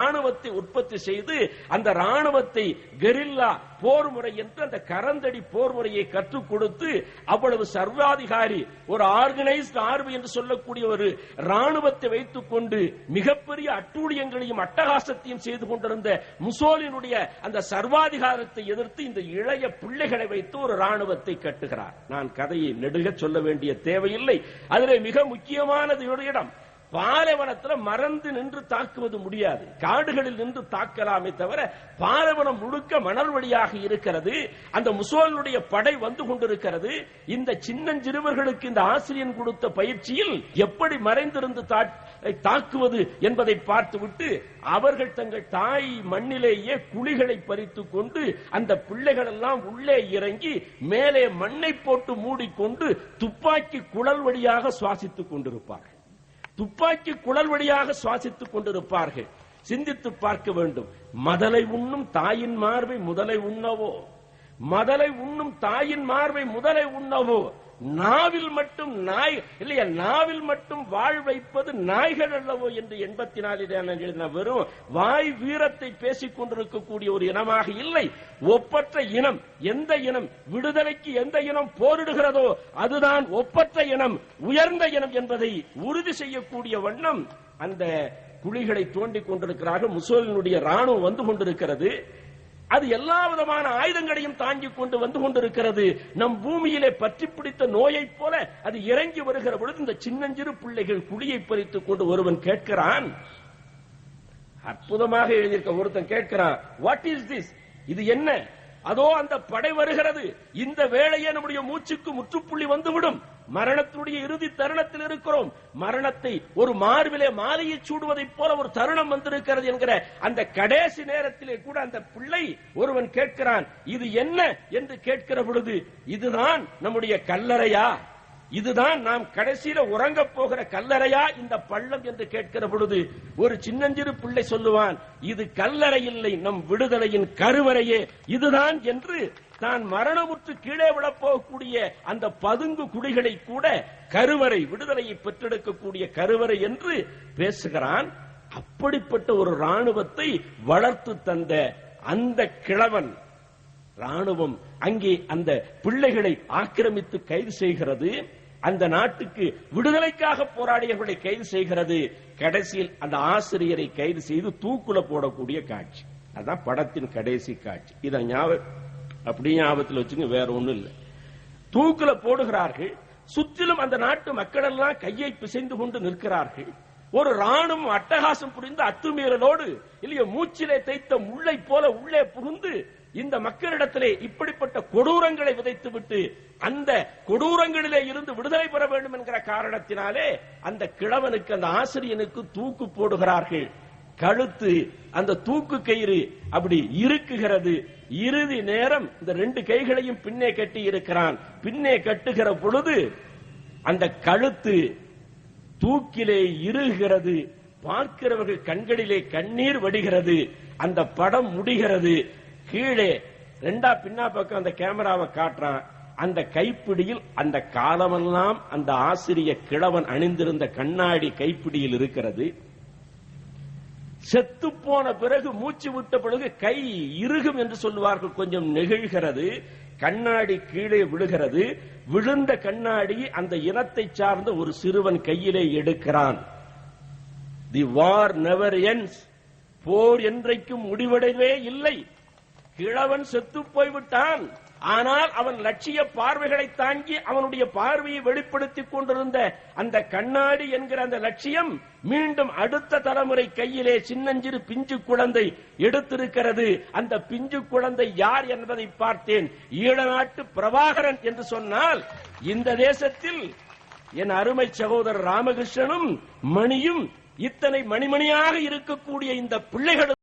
ராணுவத்தை உற்பத்தி செய்து அந்த ராணுவத்தை கெரில்லா போர் முறை என்று அந்த கரந்தடி போர் முறையை கற்றுக் கொடுத்து அவ்வளவு சர்வாதிகாரி ஒரு ஆர்கனைஸ்ட் ஆர்மி என்று சொல்லக்கூடிய ஒரு ராணுவத்தை வைத்துக் கொண்டு மிகப்பெரிய அட்டூழியங்களையும் அட்டகாசத்தையும் செய்து கொண்டிருந்த முசோலினுடைய அந்த சர்வாதிகாரத்தை எதிர்த்து இந்த இளைய பிள்ளைகளை வைத்து ஒரு ராணுவத்தை கட்டுகிறார். நான் கதையை நெடுக சொல்ல வேண்டிய தேவையில்லை. அதிலே மிக முக்கியமானது இடம். பாலைவனத்தில் மறந்து நின்று தாக்குவது முடியாது. காடுகளில் நின்று தாக்கலாமே தவிர பாலைவனம் முழுக்க மணல் வழியாக இருக்கிறது. அந்த முசோலனுடைய படை வந்து கொண்டிருக்கிறது. இந்த சின்னஞ்சிறுவர்களுக்கு இந்த ஆசிரியன் கொடுத்த பயிற்சியில் எப்படி மறைந்திருந்து தாக்குவது என்பதை பார்த்துவிட்டு அவர்கள் தங்கள் தாய் மண்ணிலேயே குழிகளை பறித்துக் கொண்டு அந்த பிள்ளைகள் எல்லாம் உள்ளே இறங்கி மேலே மண்ணை போட்டு மூடிக்கொண்டு துப்பாக்கி குழல் வழியாக சுவாசித்துக் கொண்டிருப்பார்கள். துப்பாக்கி குழல் வழியாக சுவாசித்துக் கொண்டிருப்பார்கள். சிந்தித்து பார்க்க வேண்டும். மதலை உண்ணும் தாயின் மார்பை முதலை உண்ணவோ? மதலை உண்ணும் தாயின் மார்பை முதலை உண்ணவோ? நாவில் மட்டும் நாய் இல்லையா நாவில் மட்டும் வாழ் வைப்பது நாய்கள் அல்லவோ என்று எண்பத்தி நாலில் வெறும் வாய் வீரத்தை பேசிக் கொண்டிருக்கக்கூடிய ஒரு இனமாக இல்லை. ஒப்பற்ற இனம் எந்த இனம் விடுதலைக்கு எந்த இனம் போரிடுகிறதோ அதுதான் ஒப்பற்ற இனம் உயர்ந்த இனம் என்பதை உறுதி செய்யக்கூடிய வண்ணம் அந்த குழிகளை தோண்டிக் கொண்டிருக்கிறார்கள். முசோலினுடைய ராணுவம் வந்து கொண்டிருக்கிறது. அது எல்லா விதமான ஆயுதங்களையும் தாங்கிக் கொண்டு வந்து கொண்டிருக்கிறது. நம் பூமியிலே பற்றி பிடித்த நோயைப் போல அது இறங்கி வருகிற பொழுது இந்த சின்னஞ்சிறு பிள்ளைகள் குழியை பறித்துக் கொண்டு ஒருவன் கேட்கிறான். அற்புதமாக எழுதியிருக்க ஒருத்தன் கேட்கிறான் வாட் இஸ் திஸ் இது என்ன? அதோ அந்த படை வருகிறது. இந்த வேளையே நம்முடைய மூச்சுக்கு முற்றுப்புள்ளி வந்துவிடும். மரணத்தினுடைய இறுதி தருணத்தில் இருக்கிறோம். மரணத்தை ஒரு மார்பிலே மாலையை சூடுவதைப் போல ஒரு தருணம் வந்திருக்கிறது என்கிற அந்த கடைசி நேரத்திலே கூட அந்த பிள்ளை ஒருவன் கேட்கிறான் இது என்ன? என்று கேட்கிற பொழுது இதுதான் நம்முடைய கல்லறையா? இதுதான் நாம் கடைசியில உறங்க போகிற கல்லறையா இந்த பள்ளம் என்று கேட்கிற பொழுது ஒரு சின்னஞ்சிறு பிள்ளை சொல்லுவான் இது கல்லறை இல்லை நம் விடுதலையின் கருவறையே. இதுதான் என்று தான் மரணமுற்று கீழே விழப்போகக்கூடிய அந்த பதுங்கு குடிகளை கூட கருவறை விடுதலையை பெற்றெடுக்கக்கூடிய கருவறை என்று பேசுகிறான். அப்படிப்பட்ட ஒரு ராணுவத்தை வளர்த்து தந்த அந்த கிழவன் ராணுவம் அங்கே அந்த பிள்ளைகளை ஆக்கிரமித்து கைது செய்கிறது. அந்த நாட்டுக்கு விடுதலைக்காக போராடியவர்களை கைது செய்கிறது. கடைசியில் அந்த ஆசிரியரை கைது செய்து தூக்குல போடக்கூடிய காட்சி. அதான் படத்தின் கடைசி காட்சி. இதை ஞாபகம் அப்படி ஞாபகத்தில் வச்சுங்க வேற ஒண்ணும் இல்லை. தூக்குல போடுகிறார்கள். சுற்றிலும் அந்த நாட்டு மக்கள் எல்லாம் கையை பிசைந்து கொண்டு நிற்கிறார்கள். ஒரு ராணுவம் அட்டகாசம் புரிந்து அத்துமீறலோடு இல்லையோ மூச்சிலே தைத்த முல்லை போல உள்ளே புகுந்து இந்த மக்களிடத்திலே இப்படிப்பட்ட கொடூரங்களை விதைத்துவிட்டு அந்த கொடூரங்களிலே இருந்து விடுதலை பெற வேண்டும் என்கிற காரணத்தினாலே அந்த கிழவனுக்கு அந்த ஆசிரியனுக்கு தூக்கு போடுகிறார்கள். கழுத்து அந்த தூக்கு கயிறு அப்படி இருக்குகிறது இறுதி நேரம் இந்த ரெண்டு கைகளையும் பின்னே கட்டி இருக்கிறான். பின்னே கட்டுகிற பொழுது அந்த கழுத்து தூக்கிலே இருகிறது பார்க்கிறவர்கள் கண்களிலே கண்ணீர் வடிகிறது. அந்த படம் முடிகிறது. கீழே ரெண்டா பின்னா பக்கம் அந்த கேமராவை காட்டுறான். அந்த கைப்பிடியில் அந்த காலமெல்லாம் அந்த ஆசிரிய கிழவன் அணிந்திருந்த கண்ணாடி கைப்பிடியில் இருக்கிறது. செத்து போன பிறகு மூச்சு விட்ட பிறகு கை இறுகும் என்று சொல்லுவார்கள். கொஞ்சம் நெகிழ்கிறது. கண்ணாடி கீழே விழுகிறது. விழுந்த கண்ணாடி அந்த இனத்தை சார்ந்த ஒரு சிறுவன் கையிலே எடுக்கிறான். தி வார் நெவர் என்ஸ் போர் என்றைக்கும் முடிவடையவே இல்லை. கிழவன் செத்து போய்விட்டான். ஆனால் அவன் லட்சிய பார்வைகளை தாங்கி அவனுடைய பார்வையை வெளிப்படுத்திக் கொண்டிருந்த அந்த கண்ணாடி என்கிற அந்த லட்சியம் மீண்டும் அடுத்த தலைமுறை கையிலே சின்னஞ்சிறு பிஞ்சு குழந்தை எடுத்திருக்கிறது. அந்த பிஞ்சு குழந்தை யார் என்பதை பார்த்தேன். ஈழநாட்டு பிரபாகரன் என்று சொன்னால் இந்த தேசத்தில் என் அருமை சகோதரர் ராமகிருஷ்ணனும் மணியும் இத்தனை மணிமணியாக இருக்கக்கூடிய இந்த பிள்ளைகளும்